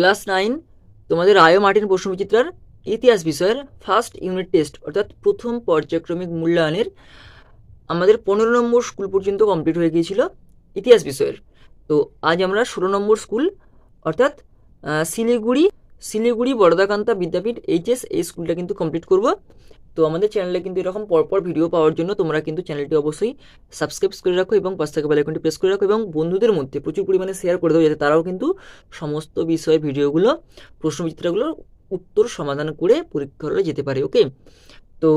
Class nine তোমাদের আয়ো Martin প্রশ্নবিচিত্রার ইতিহাস বিষয়ের ফার্স্ট ইউনিট টেস্ট, অর্থাৎ প্রথম পর্যায়ক্রমিক মূল্যায়নের আমাদের পনেরো নম্বর স্কুল পর্যন্ত কমপ্লিট হয়ে গিয়েছিল ইতিহাস বিষয়ের। তো আজ আমরা ষোলো নম্বর স্কুল, অর্থাৎ শিলিগুড়ি শিলিগুড়ি বরদাকান্তা বিদ্যাপীঠ, এইচএস, এই স্কুলটা কিন্তু কমপ্লিট করব। তো আমাদের চ্যানেলে কিন্তু এরকম পরপর ভিডিও পাওয়ার জন্য তোমরা কিন্তু চ্যানেলটি অবশ্যই সাবস্ক্রাইব করে রাখো এবং পাশ থেকে বেলাইকনটি প্রেস করে রাখো এবং বন্ধুদের মধ্যে প্রচুর পরিমাণে শেয়ার করে দেবো যাতে তারাও কিন্তু সমস্ত বিষয়ে ভিডিওগুলো প্রশ্নবিচিত্রগুলোর উত্তর সমাধান করে পরীক্ষা হলে যেতে পারে ওকে তো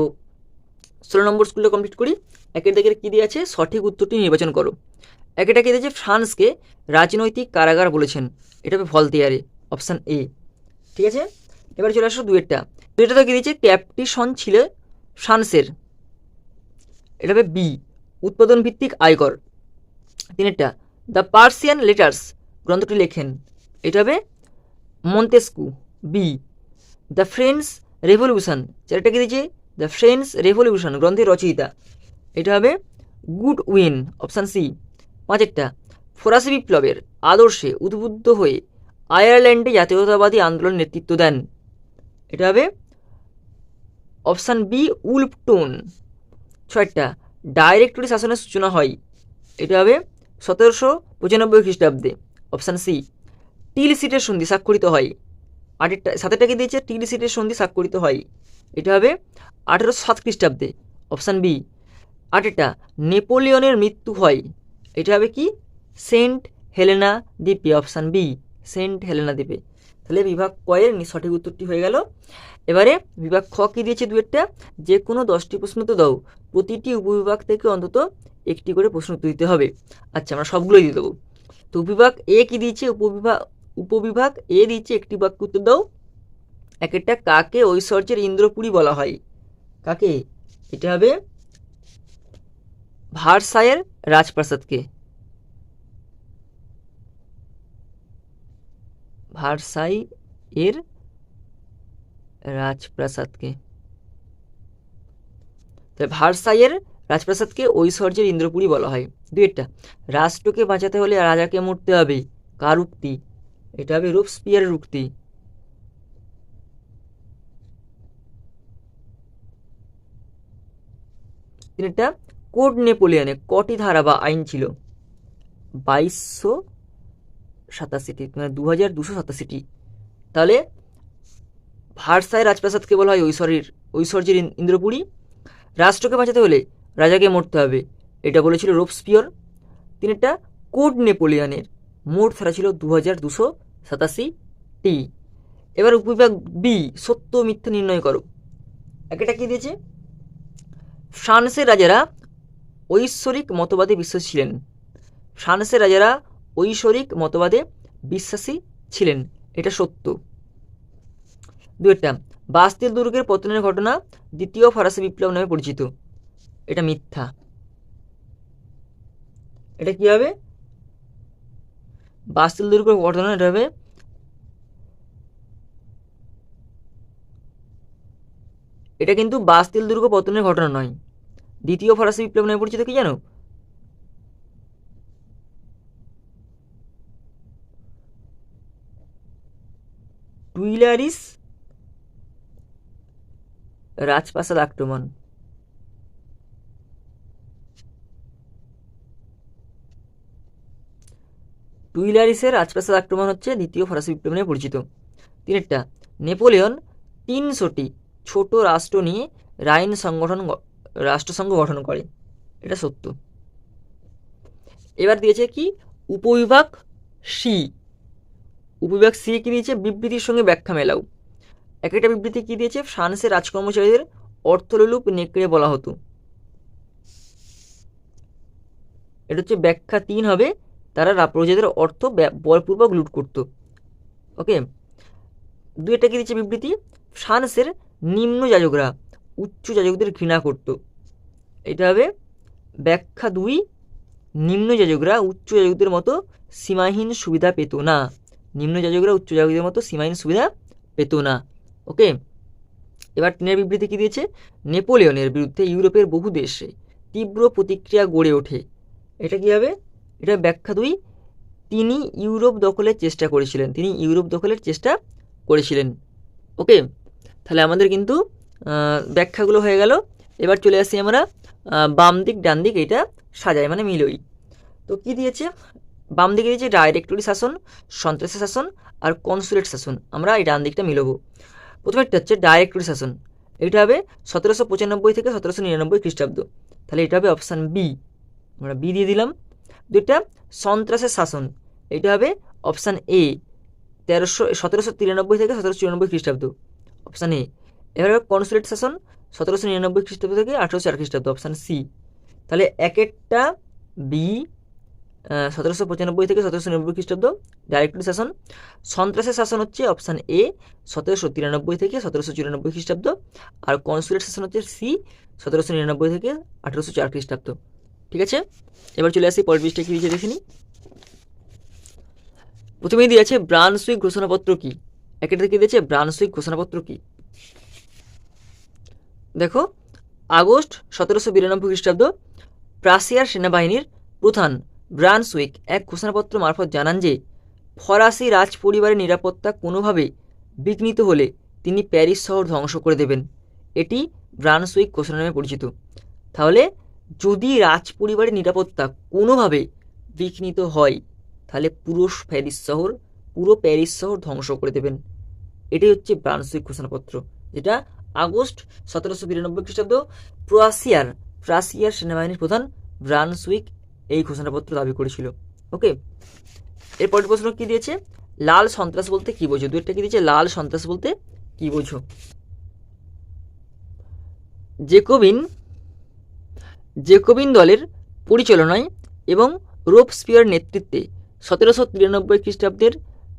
ষোলো নম্বর স্কুলটা কমপ্লিট করি। একের দিকের কী দিয়ে আছে? সঠিক উত্তরটি নির্বাচন করো। একেটা কী দিয়েছে ফ্রান্সকে রাজনৈতিক কারাগার বলেছেন। এটা হবে ভলতিয়ারে অপশান এ ঠিক আছে? এবার চলে আসো দুয়েরটা দুইটা তো কী দিয়েছে? ক্যাপটিশন ছিল ফ্রান্সের এটা হবে বি, উৎপাদন ভিত্তিক আয়কর। তিনেরটা, দ্য পার্সিয়ান লেটার্স, গ্রন্থটি লেখেন। এটা হবে Montesquieu. B, the French revolution. চারটা কি দিয়েছে? দ্য ফ্রেঞ্চ রেভলিউশন গ্রন্থের রচয়িতা। এটা হবে গুড উইন, অপশান সি। পাঁচেরটা, ফরাসি বিপ্লবের আদর্শে উদ্বুদ্ধ হয়ে আয়ারল্যান্ডে জাতীয়তাবাদী আন্দোলন নেতৃত্ব দেন। এটা হবে অপশান বি উলফটোন ছয়টা, ডাইরেক্টরি শাসনের সূচনা হয়। এটা হবে সতেরোশো পঁচানব্বই খ্রিস্টাব্দে। অপশান সি, টিল সিটের সন্ধি স্বাক্ষরিত হয়। আটেরটা, সাতেরটা কি দিয়েছে? টিল সিটের সন্ধি স্বাক্ষরিত হয়। এটা হবে আঠেরোশো সাত খ্রিস্টাব্দে। অপশান বি, আটেরটা, নেপোলিয়নের মৃত্যু হয়। এটা হবে কি? সেন্ট হেলেনা দ্বীপে। অপশান বি সেন্ট হেলেনা দ্বীপে তাহলে বিভাগ কয়ের সঠিক উত্তরটি হয়ে গেল। এবারে বিভাগ খ কি দিয়েছে দুয়েরটা? যে কোনো দশটি প্রশ্ন তো দাও। প্রতিটি উপবিভাগ থেকে অন্তত একটি করে প্রশ্ন উত্তর দিতে হবে। আচ্ছা আমরা সবগুলোই দিয়ে দেবো। তো উপবিভাগ এ কি দিয়েছে? উপবিভাগ উপবিভাগ এ দিয়েছে একটি বাক্য উত্তর দাও। এক একটা কাকে ঐশ্বর্যের ইন্দ্রপুরী বলা হয়? কাকে? এটা হবে ভারসায়ের রাজপ্রাসাদকে। ভারসাই এর রাজপ্রাসাদকে। তাহলে ভারসাইয়ের রাজপ্রাসাদকে ঐশ্বর্যের ইন্দ্রপুরী বলা হয়। দুইটা রাষ্ট্রকে বাঁচাতে হলে রাজাকে মরতে হবে কার উক্তি এটা হবে রোপস্পিয়ারের উক্তি। তিনটা কোড নেপোলিয়নে কটি ধারা বা আইন ছিল? বাইশশো সাতাশিটি মানে দু হাজার দুশো সাতাশিটি তাহলে ভারসায় রাজপ্রাসাদকে বলা হয় ঐশ্বরের, ঐশ্বর্যের ইন্দ্রপুরী। রাষ্ট্রকে বাঁচাতে হলে রাজাকে মরতে হবে, এটা বলেছিল রোপস্পিয়র। তিনটা কোড নেপোলিয়ানের মোট ধারা ছিল দু হাজার দুশো সাতাশি টি। এবার উপবিভাগ বি, সত্য মিথ্যা নির্ণয় করো। একটা কি দিয়েছে? ফ্রান্সের রাজারা ঐশ্বরিক মতবাদে বিশ্বাসী ছিলেন। ফ্রান্সের রাজারা ঐশ্বরিক মতবাদে বিশ্বাসী ছিলেন। এটা সত্য। দুইটা বাস্তিল দুর্গের পতনের ঘটনা দ্বিতীয় ফরাসি বিপ্লব নামে পরিচিত। এটা মিথ্যা। এটা কি হবে? বাস্তিল দুর্গের ঘটনা এটা হবে এটা কিন্তু বাস্তিল দুর্গ পতনের ঘটনা নয়। দ্বিতীয় ফরাসি বিপ্লব নামে পরিচিত কি জানো? টুইলারিস রাজপ্রাসাদ আক্রমণ। টুইলারিসের রাজপ্রাসাদ আক্রমণ হচ্ছে দ্বিতীয় ফরাসি বিপ্লব পরিচিত। তিনেরটা, নেপোলিয়ন তিনশোটি ছোট রাষ্ট্র নিয়ে রাইন সংগঠন রাষ্ট্রসংঘ গঠন করে। এটা সত্য। এবার দিয়েছে কি? উপবিভাগ সি। উপবিভাগ সি কি দিয়েছে? বিবৃতির সঙ্গে ব্যাখ্যা মেলাও। এক একটা বিবৃতি কি দিয়েছে? ফ্রান্সের রাজকর্মচারীদের অর্থলোলুপ নেকড়ে বলা হতো। এটা হচ্ছে ব্যাখ্যা তিন হবে। তারা প্রজাদের অর্থ বলপূর্বক লুট করতো। ওকে? দু একটা কি দিচ্ছে বিবৃতি? ফ্রান্সের নিম্ন যাজকরা, উচ্চ যাজকদের ঘৃণা করত। এটা হবে ব্যাখ্যা দুই। নিম্ন যাজকরা, উচ্চ যাজকদের মতো সীমাহীন সুবিধা পেত না। নিম্ন যাজকরা উচ্চ যাজকদের মতো সীমাহীন সুবিধা পেত না। ওকে এবার তিনের বিবৃতি কী দিয়েছে? নেপোলিয়নের বিরুদ্ধে ইউরোপের বহু দেশে তীব্র প্রতিক্রিয়া গড়ে ওঠে। এটা কী হবে? এটা ব্যাখ্যা দুই। তিনি ইউরোপ দখলের চেষ্টা করেছিলেন। তিনি ইউরোপ দখলের চেষ্টা করেছিলেন। ওকে তাহলে আমাদের কিন্তু ব্যাখ্যাগুলো হয়ে গেল। এবার চলে আসি আমরা বাম দিক ডান দিক এটা সাজাই মানে মিলোই। তো কি দিয়েছে? বাম দিকে দিয়েছে ডাইরেক্টরি শাসন, সন্ত্রাসী শাসন আর কনসুলেট শাসন। আমরা এই ডান দিকটা মিলবো। প্রথমেরটা হচ্ছে ডাইরেক্টরি শাসন। এটা হবে সতেরোশো পঁচানব্বই থেকে সতেরোশো নিরানব্বই খ্রিস্টাব্দ। তাহলে এটা হবে অপশান বি আমরা বি দিয়ে দিলাম। দুইটা সন্ত্রাসের শাসন। এটা হবে অপশান এ তেরোশো, সতেরোশো তিরানব্বই থেকে সতেরোশো চুরানব্বই খ্রিস্টাব্দ। অপশান এ এবার হবে কনসুলেট শাসন, সতেরোশো নিরানব্বই খ্রিস্টাব্দ থেকে আঠেরোশো চার খ্রিস্টাব্দ। অপশান সি তাহলে এক একটা বি সতেরোশো পঁচানব্বই থেকে সতেরোশো নিরানব্বই খ্রিস্টাব্দ ডাইরেক্টরি শাসন সন্ত্রাসের শাসন হচ্ছে অপশান এ সতেরোশো তিরানব্বই থেকে সতেরোশো চুরানব্বই খ্রিস্টাব্দ, আর কনসুলেট শাসন হচ্ছে সি সতেরোশো নিরানব্বই থেকে আঠেরোশো চার খ্রিস্টাব্দ। ঠিক আছে? এবার চলে আসি পৃষ্ঠায়, কী দিয়েছে দেখে নিই প্রথমেই দিয়েছে ব্রানসুইক ঘোষণাপত্র কি? একের থেকে দিয়েছে ব্রানসুইক ঘোষণাপত্র কি? দেখো, আগস্ট সতেরোশো বিরানব্বই খ্রিস্টাব্দ প্রাসিয়ার সেনাবাহিনীর প্রধান ব্রানসুইক এক ঘোষণাপত্র মারফত জানান যে, ফরাসি রাজ পরিবারের নিরাপত্তা কোনোভাবে বিঘ্নিত হলে তিনি প্যারিস শহর ধ্বংস করে দেবেন। এটি ব্রানসুইক ঘোষণা নামে পরিচিত। তাহলে যদি রাজ পরিবারের নিরাপত্তা কোনোভাবে বিঘ্নিত হয়, তাহলে পুরো প্যারিস শহর, পুরো প্যারিস শহর ধ্বংস করে দেবেন। এটাই হচ্ছে ব্রানসুইক ঘোষণাপত্র, যেটা আগস্ট সতেরোশো বিরানব্বই খ্রিস্টাব্দ প্রোয়াসিয়ার প্রাসিয়ার সেনাবাহিনীর প্রধান ব্রানসুইক এই ঘোষণাপত্র দাবি করেছিল। ওকে? এরপরের প্রশ্ন কি দিয়েছে? লাল সন্ত্রাস বলতে কি বোঝো? দুইটা কি দিয়েছে? লাল সন্ত্রাস বলতে কি বোঝো? জেকোবিন জেকোবিন দলের পরিচালনায় এবং রোপস্পিয়ার নেতৃত্বে সতেরোশো তিরানব্বই খ্রিস্টাব্দের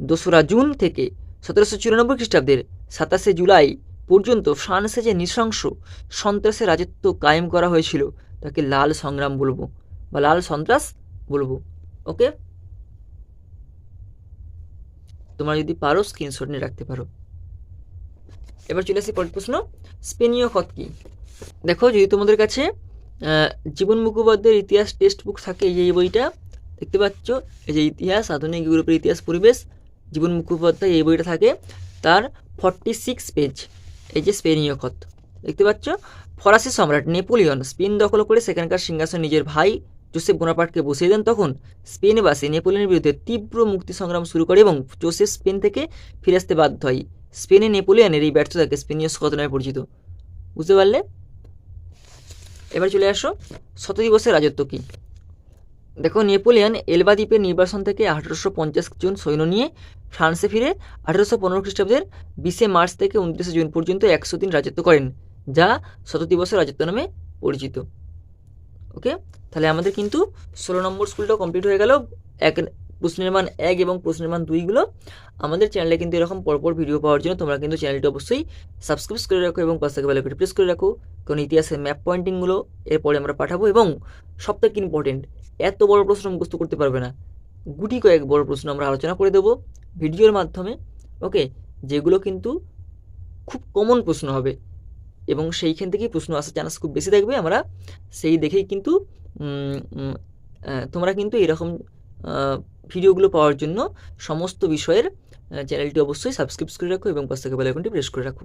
দোসরা জুন থেকে সতেরোশো চুরানব্বই খ্রিস্টাব্দের সাতাশে জুলাই পর্যন্ত ফ্রান্সে যে নৃশংস সন্ত্রাসের রাজত্ব কায়েম করা হয়েছিল, তাকে লাল সংগ্রাম বলব। বা লাল সন্ত্রাস বলব ওকে তোমরা যদি পারো স্ক্রিনশট নিয়ে রাখতে পারো। এবার চলে আসি পরের প্রশ্ন, স্পেনীয় খত কি? দেখো, যদি তোমাদের কাছে জীবন মুখোপাধ্যায়ের ইতিহাস টেক্সট বুক থাকে, এই যে বইটা, দেখতে পাচ্ছ, এই যে ইতিহাস, আধুনিক ইউরোপের ইতিহাস পরিবেশ, জীবন মুখোপাধ্যায়, এই বইটা থাকে, তার ফর্টি সিক্স পেজ এই যে স্পেনীয় খত। দেখতে পাচ্ছ, ফরাসি সম্রাট নেপোলিয়ন, স্পেন দখল করে সেখানকার সিংহাসন নিজের ভাই জোসেফ বোনাপার্টকে বসিয়ে দেন তখন স্পেনে বাসে নেপোলিয়নের বিরুদ্ধে তীব্র মুক্তি সংগ্রাম শুরু করে এবং জোসেফ স্পেন থেকে ফিরে আসতে বাধ্য হয়। স্পেনে নেপোলিয়নের এই ব্যর্থতাকে স্পেনীয় স্কত নামে পরিচিত। বুঝতে পারলে? এবার চলে আসো। শত দিবসের রাজত্ব কী? দেখো, নেপোলিয়ান এলবা দ্বীপের নির্বাসন থেকে আঠারোশো পঞ্চাশ জন সৈন্য নিয়ে ফ্রান্সে ফিরে আঠারোশো পনেরো খ্রিস্টাব্দের বিশে মার্চ থেকে উনত্রিশে জুন পর্যন্ত একশো দিন রাজত্ব করেন, যা শত দিবসের রাজত্ব নামে পরিচিত। ওকে? তাহলে আমাদের কিন্তু ষোলো নম্বর স্কুলটাও কমপ্লিট হয়ে গেল। এক প্রশ্নের মান এক এবং প্রশ্নের মান দুইগুলো আমাদের চ্যানেলে কিন্তু এরকম পরপর ভিডিও পাওয়ার জন্য তোমরা কিন্তু চ্যানেলটি অবশ্যই সাবস্ক্রাইব করে রাখো এবং পাশে বেলাকটি প্রেস করে রাখো। কারণ ইতিহাসের ম্যাপ পয়েন্টিংগুলো এরপরে আমরা পাঠাবো এবং সবথেকে ইম্পর্টেন্ট এত বড় প্রশ্ন মুখস্থ করতে পারবে না। গুটি কয়েক বড় প্রশ্ন আমরা আলোচনা করে দেবো ভিডিওর মাধ্যমে, ওকে? যেগুলো কিন্তু খুব কমন প্রশ্ন হবে। এবং সেইখান থেকেই প্রশ্ন আসার চান্স খুব বেশি থাকবে আমরা। সেই দেখেই কিন্তু তোমরা কিন্তু এরকম ভিডিওগুলো পাওয়ার জন্য সমস্ত বিষয়ের চ্যানেলটি অবশ্যই সাবস্ক্রাইব করে রাখো এবং পাশ থেকে বেলাইকনটি প্রেস করে রাখো।